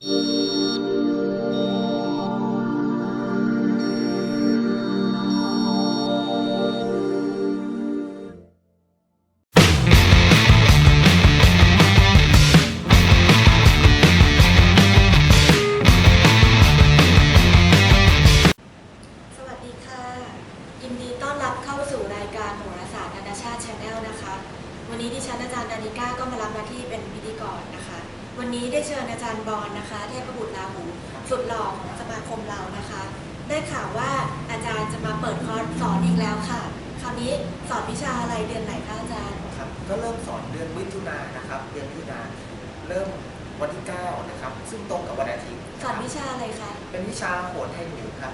สวัสดีค่ะ ยินดีต้อนรับเข้าสู่รายการโหราศาสตร์นานาชาติชาแนลนะคะ วันนี้ดิฉันอาจารย์ดานิก้าก็มารับหน้าที่เป็นพิธีกรนะคะ วันนี้ได้เชิญอาจารย์บอลนะคะ เทพบุตรลาหูสุดหล่อของสมาคมเรานะคะ ได้ข่าวว่าอาจารย์จะมาเปิดคอร์สสอนอีกแล้วค่ะ คราวนี้สอนวิชาอะไรเดือนไหนคะอาจารย์ ครับ ก็เริ่มสอนเดือนมิถุนายนนะครับ เดือนมิถุนายนเริ่มวันที่ 9 นะครับ ซึ่งตรงกับวันอาทิตย์สอนวิชาอะไรคะ เป็นวิชาโหนให้หนูครับ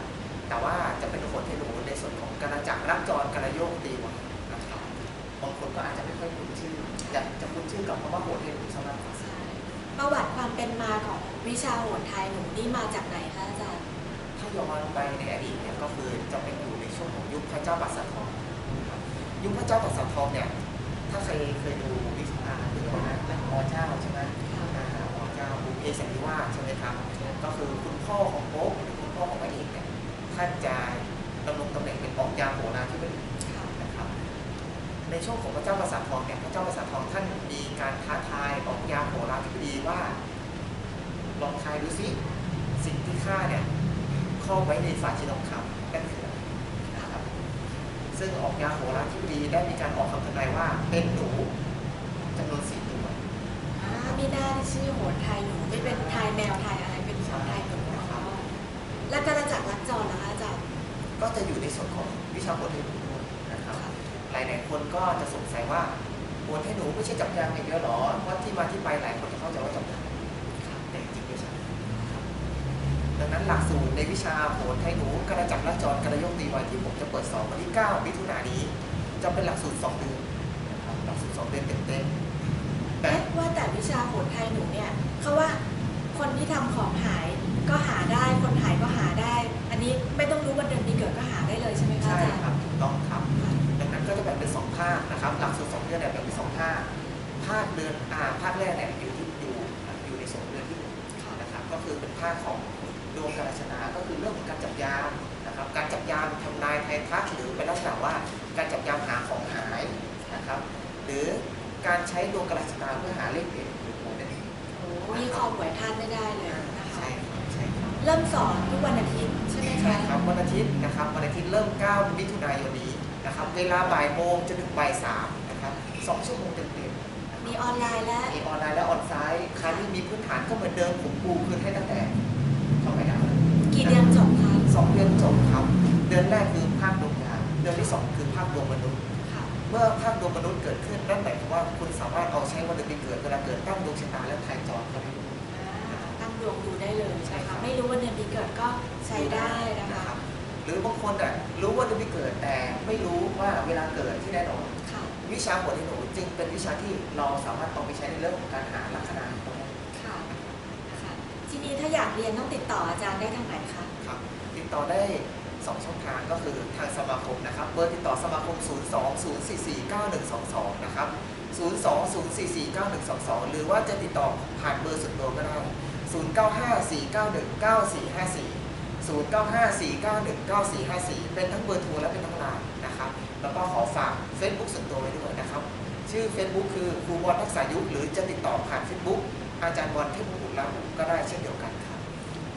แต่ว่าจะเป็นโหนให้หนูในส่วนของกระจักรรักจรกระโยกตีวงนะครับบางคนก็อาจจะไม่ค่อยคุ้นชื่ออยากจะคุ้นชื่อกับคำว่าโหนให้หนูสำหรับใช่ ประวัติความเป็นมาของวิชาโหนไทยหนูนี่มาจากไหนคะอาจารย์ ถ้าย้อนไปในอดีตเนี่ยก็คือจะเป็นอยู่ในช่วงของยุคพระเจ้าปัสสทองครับยุคพระเจ้าปัสสทองเนี่ยถ้าใครเคยดูวิชาเรื่องนะเรื่องอเจ้าใช่ไหมอาหารของเจ้าบุพเพสันนิวาสใช่ไหมครับก็คือคุณพ่อของโป๊ปหรือคุณพ่อของพระเอกเนี่ยท่านจะดำรงตำแหน่งเป็นออกยาโหราธิบดีนะครับ ในช่วงของพระเจ้าประสาททองเนี่ยพระเจ้าประสาททองท่านมีการท้าทายออกยาโหราธิบดีว่า ลองทายดูสิสิ่งที่ข้าเนี่ยครอบไว้ในฝาชีทองคำนั่นคืออะไรนะครับซึ่งออกยาโหราธิบดีได้มีการออกคำทำนายว่าเป็นหนูจำนวนสี่ตัวอ่ามีหน้าที่ชื่อโหนไทยหนูไม่เป็นไทยแมวไทยอะไรเป็นโหนไทยหนูอ๋อแล้วกระจักรรักจรนะคะอาจารย์ก็จะอยู่ในส่วนของวิชาบทให้หนูด้วยนะครับห ลายหลาย ๆ คนก็จะสงสัยว่าบทให้หนูไม่ใช่จับยางอย่างเดียวหรอเพราะที่มาที่ไปหลายคนจะเข้าใจว่าจับยางแต่จริงๆไม่ใช่ดังนั้นหลักสูตรในวิชาโหนให้หนูกระจับและจรกระยกตีไว้ที่ผมจะเปิดสอนวันที่ 9 มิถุนายนนี้ จะเป็นหลักสูตร 2 เดือนหลักสูตร 2 เดือนเต็มๆแต่เอ๊ะว่าแต่วิชาโหนไทยหนูเนี่ยเขาว่าคนที่ทำของหายก็หา ภาค ภาคเดือนอ่าภาคแรกเนี่ยอยู่ที่อยู่อยู่ในส่วนเดือนที่หนึ่งนะครับ ก็คือเป็นภาคของดวงการชนาก็คือเรื่องของการจับยามนะครับ การจับยามทำนายไทายทักหรือเป็นลักษณะว่าการจับยามหาของหายนะครับ หรือการใช้ดวงการชนาเพื่อหาเลขเด่นหรือโหนั่นเองโอ้นี่คอหวยท่านไม่ได้เลยนะคะใช่ครับใช่ครับเริ่มสอนทุกวันอาทิตย์ใช่ไหมใช่คะครับวันอาทิตย์นะครับวันอาทิตย์เริ่ม 9 มิถุนายนนี้นะครับ เวลาบ่ายโมงจนถึงบ่ายสามนะครับ สองชั่วโมงเต็มๆมีออนไลน์และมีออนไลน์และออนไซต์ใครที่มีพื้นฐานก็เหมือนเดิมผมปูพื้นให้ตั้งแต่เข้าไปแล้วกี่เดือนจบคะสองเดือนจบครับเดือนแรกคือภาคดวงดาวเดือนที่สองคือภาคดวงมนุษย์ค่ะเมื่อภาคดวงมนุษย์เกิดขึ้นนั่นหมายความว่าคุณสามารถเอาใช้วันเดือนปีเกิดเวลาเกิดตั้งดวงชะตาและทายจอเข้าไปดูอ่าตั้งดวงดูได้เลยใช่ใช่ครัคะบไม่รู้วันเดือนปีเกิดก็ใช้ได้นะคะครับหรือบางคนอะรู้ว่าเดือนปีเกิดแต่ไม่รู้ว่าเวลาเกิดที่แน่นอนค่ะ วิชาหัวที่หนูจึงเป็นวิชาที่เราสามารถเอาไปใช้ในเรื่องของการหาลัคนาของเราค่ะนะคะทีนี้ถ้าอยากเรียนต้องติดต่ออาจารย์ได้ทางไหนคะครับ ติดต่อได้2ช่องทางก็คือทางสมาคมนะครับ เบอร์ติดต่อสมาคม 020449122 นะครับ 020449122 หรือว่าจะติดต่อผ่านเบอร์ส่วนตัวก็ได้ 0954919454 0954919454 เป็นทั้งเบอร์โทรและเป็นทั้ง Facebook ส่วนตัวไว้ด้วยนะครับ ชื่อ Facebook คือครูบอลทักษายุทธหรือจะติดต่อผ่าน Facebook อาจารย์บอลเทพบุตรแล้วก็ได้เช่นเดียวกันครับ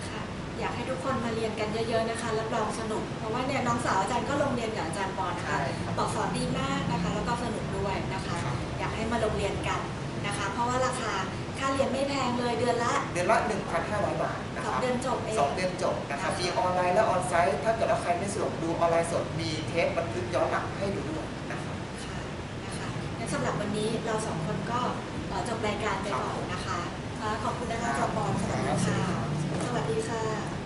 ค่ะ อยากให้ทุกคนมาเรียนกันเยอะๆนะคะรับรองสนุก เพราะว่าเนี่ยน้องสาวอาจารย์ก็ลงเรียนกับอาจารย์บอลนะคะใช่ครับบอกสอนดีมากนะคะ แล้วก็สนุกด้วยนะคะครับอยากให้มาลงเรียนกันนะคะ เพราะว่าราคาค่าเรียนไม่แพงเลยเดือนละเดือนละ 1,500 บาทนะสคองรับเดือนจบเองสองเดือนจบนะครับมีออนไลน์และออนไซต์ ถ้าเกิดว่าใครไม่สะดวกดูออนไลน์สดมีเทปบันทึกย้อนหลังให้ดูด้วยนะครับ ค่ะนะคะงั้น สำหรับวันนี้เราสองคนก็จบรายการไปก่อนนะคะค่ะขอบคุณนะคะจารย์บอนสวัสดีค่ะ สวัสดีค่ะ